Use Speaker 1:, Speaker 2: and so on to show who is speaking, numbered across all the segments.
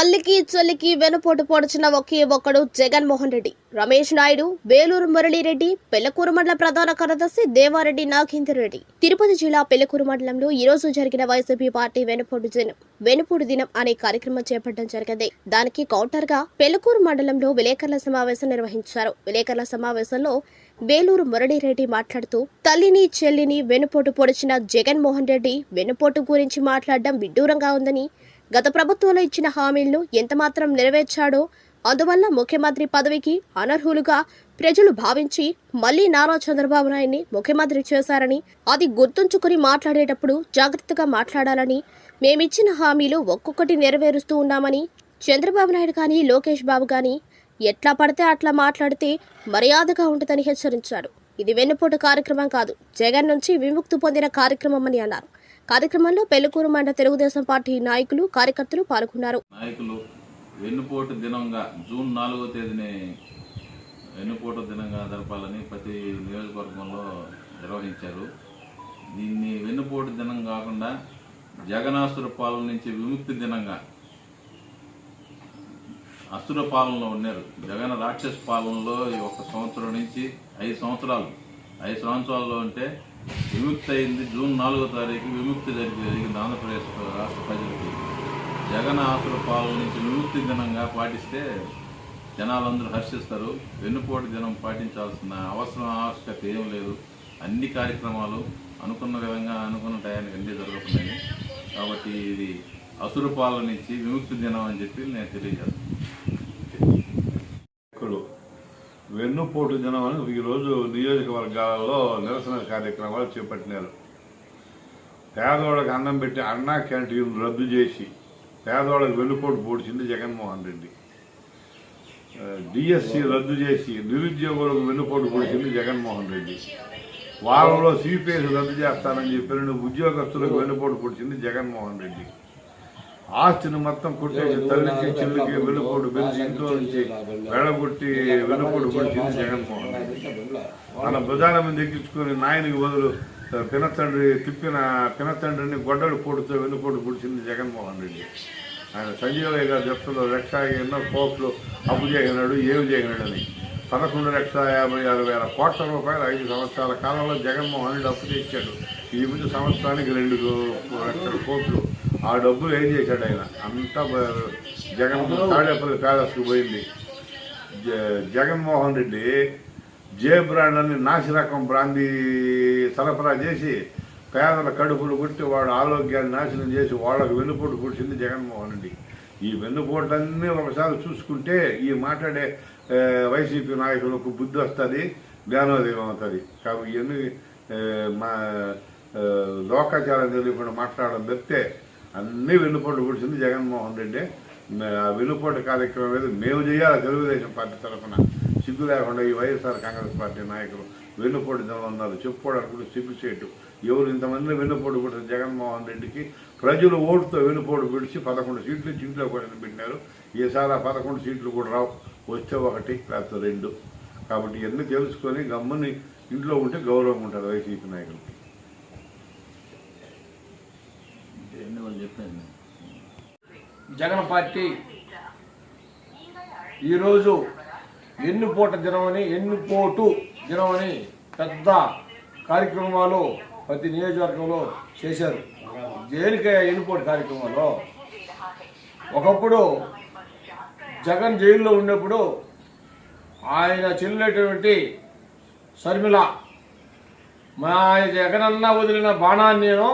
Speaker 1: తల్లికి చెల్లికి వెనుపోటు పొడిచిన ఒకే ఒక్కడు జగన్మోహన్ రెడ్డి. రమేష్ నాయుడు వేలూరు మురళీరెడ్డి పెళ్ళకూరు మండల ప్రధాన కార్యదర్శి దేవారెడ్డి నాగేందర్ రెడ్డి తిరుపతి జిల్లా పెళ్ళకూరు మండలంలో ఈ రోజు జరిగిన వైసీపీ పార్టీ వెనుపోటు దినం. వెనుపోటు దినం అనే కార్యక్రమం చేపట్టడం జరిగింది. దానికి కౌంటర్గా పెళ్ళకూరు మండలంలో విలేకరుల సమావేశం నిర్వహించారు. విలేకరుల సమావేశంలో వేలూరు మురళీరెడ్డి మాట్లాడుతూ తల్లిని చెల్లిని వెనుపోటు పొడిచిన జగన్మోహన్ రెడ్డి వెనుపోటు గురించి మాట్లాడడం విడ్డూరంగా ఉందని గత ప్రభుత్వంలో ఇచ్చిన హామీలను ఎంతమాత్రం నెరవేర్చాడో అందువల్ల ముఖ్యమంత్రి పదవికి అనర్హులుగా ప్రజలు భావించి మళ్ళీ నారా చంద్రబాబు నాయుడిని ముఖ్యమంత్రి చేశారని అది గుర్తుంచుకుని మాట్లాడేటప్పుడు జాగ్రత్తగా మాట్లాడాలని మేమిచ్చిన హామీలు ఒక్కొక్కటి నెరవేరుస్తూ ఉన్నామని చంద్రబాబు నాయుడు కానీ లోకేష్ బాబు కానీ ఎట్లా పడితే అట్లా మాట్లాడితే మర్యాదగా ఉంటుందని హెచ్చరించారు. ఇది వెన్నుపోటు కార్యక్రమం కాదు జగన్ నుంచి విముక్తి పొందిన కార్యక్రమం అని అన్నారు. కార్యక్రమంలో పెళ్ళికూరు మండల తెలుగుదేశం పార్టీ నాయకులు కార్యకర్తలు పాల్గొన్నారు.
Speaker 2: నాయకులు వెన్నుపోటు దినంగా జూన్ నాలుగో తేదీని వెన్నుపోటు దినంగా జరపాలని ప్రతి నియోజకవర్గంలో నిర్వహించారు. దీన్ని వెన్నుపోటు దినం కాకుండా జగనాసుర పాలన నుంచి విముక్తి దినంగా అసుర పాలనలో ఉన్నారు. జగన్ రాక్షస పాలనలో ఈ ఒక సంవత్సరం నుంచి ఐదు సంవత్సరాలు. ఐదు సంవత్సరాల్లో ఉంటే విముక్తి అయింది జూన్ నాలుగో తారీఖు విముక్తి జరిగి జరిగింది ఆంధ్రప్రదేశ్ రాష్ట్ర ప్రజలకి. జగన్ ఆసుల పాలన నుంచి విముక్తి దినంగా పాటిస్తే జనాలందరూ హర్షిస్తారు. వెన్నుపోటు దినం పాటించాల్సిన అవసరం ఆవశ్యకత ఏం లేదు. అన్ని కార్యక్రమాలు అనుకున్న విధంగా అనుకున్న టయానికి అన్నీ జరుగుతున్నాయి. కాబట్టి ఇది అసురు పాలన నుంచి విముక్తి దినం అని చెప్పి నేను తెలియజేస్తాను
Speaker 3: నాయకులు వెన్నుపోటు దినం అని ఈరోజు నియోజకవర్గాలలో నిరసన కార్యక్రమాలు చేపట్టినారు. పేదవాళ్ళకి అన్నం పెట్టి అన్నా క్యాంటీన్ రద్దు చేసి పేదవాళ్ళకి వెన్నుపోటు పూడ్చింది జగన్మోహన్ రెడ్డి. డిఎస్సి రద్దు చేసి నిరుద్యోగులకు వెన్నుపోటు పొడిచింది జగన్మోహన్ రెడ్డి. వారంలో సిపిఎస్ రద్దు చేస్తానని చెప్పిన ఉద్యోగస్తులకు వెన్నుపోటు పొడిచింది జగన్మోహన్ రెడ్డి. ఆస్తిని మొత్తం కొట్టేసి తల్లికి చెల్లికి వెన్నుపోటు పెంచి ఇంట్లో నుంచి వెళ్ళగొట్టి వెన్నుపోటు పొడిచింది జగన్మోహన్ మన భుజాల మీద ఎక్కించుకొని నాయనికి బదులు పినతండ్రి తిప్పిన పినతండ్రిని గొడ్డలు పోటుతో వెన్నుపోటు పొడిచింది జగన్మోహన్ రెడ్డి. ఆయన సంజీవయ్య గారు చెప్తున్నారు లక్ష ఎన్నో కోట్లు అప్పు చేసినాడు ఏమి చేసినాడు అని పదకొండు లక్షల యాభై ఆరు వేల కోట్ల రూపాయలు ఐదు సంవత్సరాల కాలంలో జగన్మోహన్ రెడ్డి అప్పు తెచ్చాడు. ఈ ముందు సంవత్సరానికి రెండు లక్షల కోట్లు. ఆ డబ్బులు ఏం చేశాడు ఆయన? అంతా జగన్ తాడేపల్లి ప్యాలెస్కి పోయింది. జగన్మోహన్ రెడ్డి జే బ్రాండ్ అని నాసి రకం బ్రాందీ సరఫరా చేసి పేదల కడుపులు కొట్టి వాడు ఆరోగ్యాన్ని నాశనం చేసి వాళ్ళకు వెన్నుపోటు పుడిచింది జగన్మోహన్ రెడ్డి. ఈ వెన్నుపోట్లన్నీ ఒకసారి చూసుకుంటే ఈ మాట్లాడే వైసీపీ నాయకులకు బుద్ధి వస్తుంది జ్ఞానోదయం అవుతుంది. కాబట్టి ఇవన్నీ మా లోకాచారం తెలియకుండా మాట్లాడడం తప్పితే అన్నీ వెన్నుపోటు పుడిచింది జగన్మోహన్ రెడ్డి. ఆ వెన్నుపోటు కార్యక్రమం ఏదో మేము చేయాలి తెలుగుదేశం పార్టీ తరఫున. సిగ్గు లేకుండా ఈ వైఎస్ఆర్ కాంగ్రెస్ పార్టీ నాయకులు వెన్నుపోటు జనం ఉన్నారు చెప్పుకోవడానికి కూడా సిగ్గు ఎవరు ఇంతమంది వెన్నుపోటు పుట్టిన జగన్మోహన్ రెడ్డికి ప్రజలు ఓటుతో వెన్నుపోటు పిలిచి పదకొండు సీట్లు ఇచ్చి ఇంట్లో కూడా పెట్టినారు ఈసారి ఆ పదకొండు సీట్లు కూడా రావు. వస్తే ఒకటి లేకపోతే రెండు. కాబట్టి ఇవన్నీ తెలుసుకొని గమ్ముని ఇంట్లో ఉంటే గౌరవం ఉంటుంది వైసీపీ నాయకులకి
Speaker 2: ఎన్ని వాళ్ళు చెప్పాను
Speaker 4: జగన్ పార్టీ ఈరోజు ఎన్నుపోట దినమని ఎన్నుపోటు దినమని పెద్ద కార్యక్రమాలు ప్రతి నియోజకవర్గంలో చేశారు. జైలుకయ్యా ఎన్నుపోటు కార్యక్రమాలు? ఒకప్పుడు జగన్ జైల్లో ఉన్నప్పుడు ఆయన చెల్లినటువంటి శర్మిల మా జగనన్న వదిలిన బాణాన్ని నేను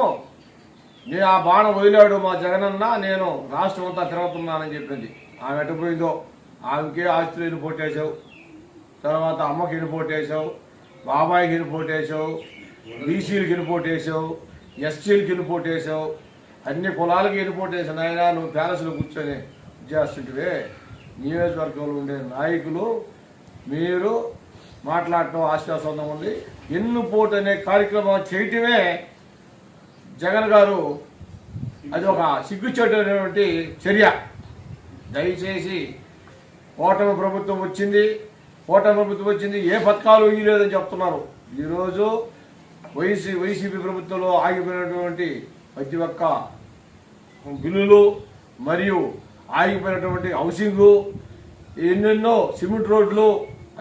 Speaker 4: నేను ఆ బాణం వదిలాడు మా జగనన్న నేను రాష్ట్రం అంతా తిరుగుతున్నానని చెప్పింది. ఆమె ఎటుపోయిందో ఆమెకే ఆస్తులు ఇనుపోటు వేసావు తర్వాత అమ్మకి ఇనుపోటు వేసావు బాబాయికి ఇనుపోటు వేసావు బీసీలకి ఇనుపోటు వేసావు ఎస్సీలకి ఇనుపోటు వేసావు అన్ని కులాలకి ఇనుపోటు పోటేసావు ఆయన నువ్వు ప్యాలెస్లో కూర్చొని చేస్తుంటివే నియోజకవర్గంలో ఉండే నాయకులు మీరు మాట్లాడటం ఆశ్వాసంగా ఉంది. ఎన్నుపోటు అనే కార్యక్రమం చేయటమే జగన్ గారు అది ఒక సిగ్గుచేటటువంటి చర్య. దయచేసి ఓటమి ప్రభుత్వం వచ్చింది. ఓటమి ప్రభుత్వం వచ్చింది. ఏ పథకాలు ఇవ్వలేదని చెప్తున్నారు. ఈరోజు వైసీ వైసీపీ ప్రభుత్వంలో ఆగిపోయినటువంటి ప్రతి ఒక్క బిల్లులు మరియు ఆగిపోయినటువంటి హౌసింగ్ ఎన్నెన్నో సిమెంట్ రోడ్లు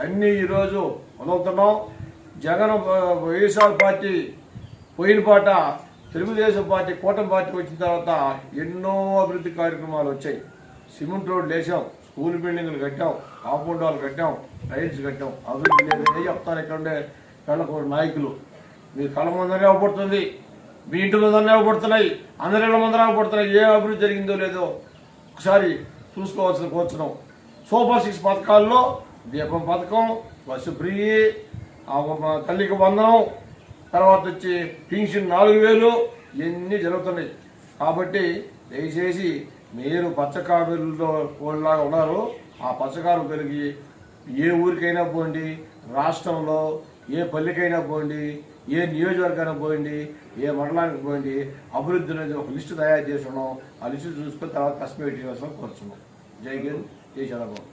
Speaker 4: అన్నీ ఈరోజు మొదలుతున్నాం జగన్ వైఎస్ఆర్ పార్టీ పోయిన పాట తెలుగుదేశం పార్టీ కూటమి పార్టీ వచ్చిన తర్వాత ఎన్నో అభివృద్ధి కార్యక్రమాలు వచ్చాయి. సిమెంట్ రోడ్లు వేసాం స్కూల్ బిల్డింగ్లు కట్టాం కాంపౌండ్ వాళ్ళు కట్టాం టైల్స్ కట్టాం అభివృద్ధి లేదని చెప్తారు ఇక్కడ ఉండే కళ్ళకూడ నాయకులు? మీ కళ్ళ ముందరే అవపడుతుంది మీ ఇంటి ముందరనే అవపడుతున్నాయి అందరి ముందర అవపడుతున్నాయి. ఏ అభివృద్ధి జరిగిందో లేదో ఒకసారి చూసుకోవాల్సిన కోరుతున్నాం సూపర్ సిక్స్ పథకాల్లో దీపం పథకం బస్సు ఫ్రీ తల్లికి వందనం తర్వాత వచ్చి పింఛన్ నాలుగు వేలు ఇవన్నీ జరుగుతున్నాయి. కాబట్టి దయచేసి మీరు పచ్చకారులో వాళ్ళలాగా ఉన్నారు. ఆ పచ్చకారు పెరిగి ఏ ఊరికైనా పోండి రాష్ట్రంలో ఏ పల్లెకైనా పోండి ఏ నియోజకవర్గానికి పోయింది ఏ మండలానికి పోయింది అభివృద్ధి అనేది ఒక లిస్టు తయారు చేసి ఉన్నాం ఆ లిస్టు చూసుకుని తర్వాత కష్టపెట్టి కోరుచున్నాం. జై హింద్ జై చంద్రబాబు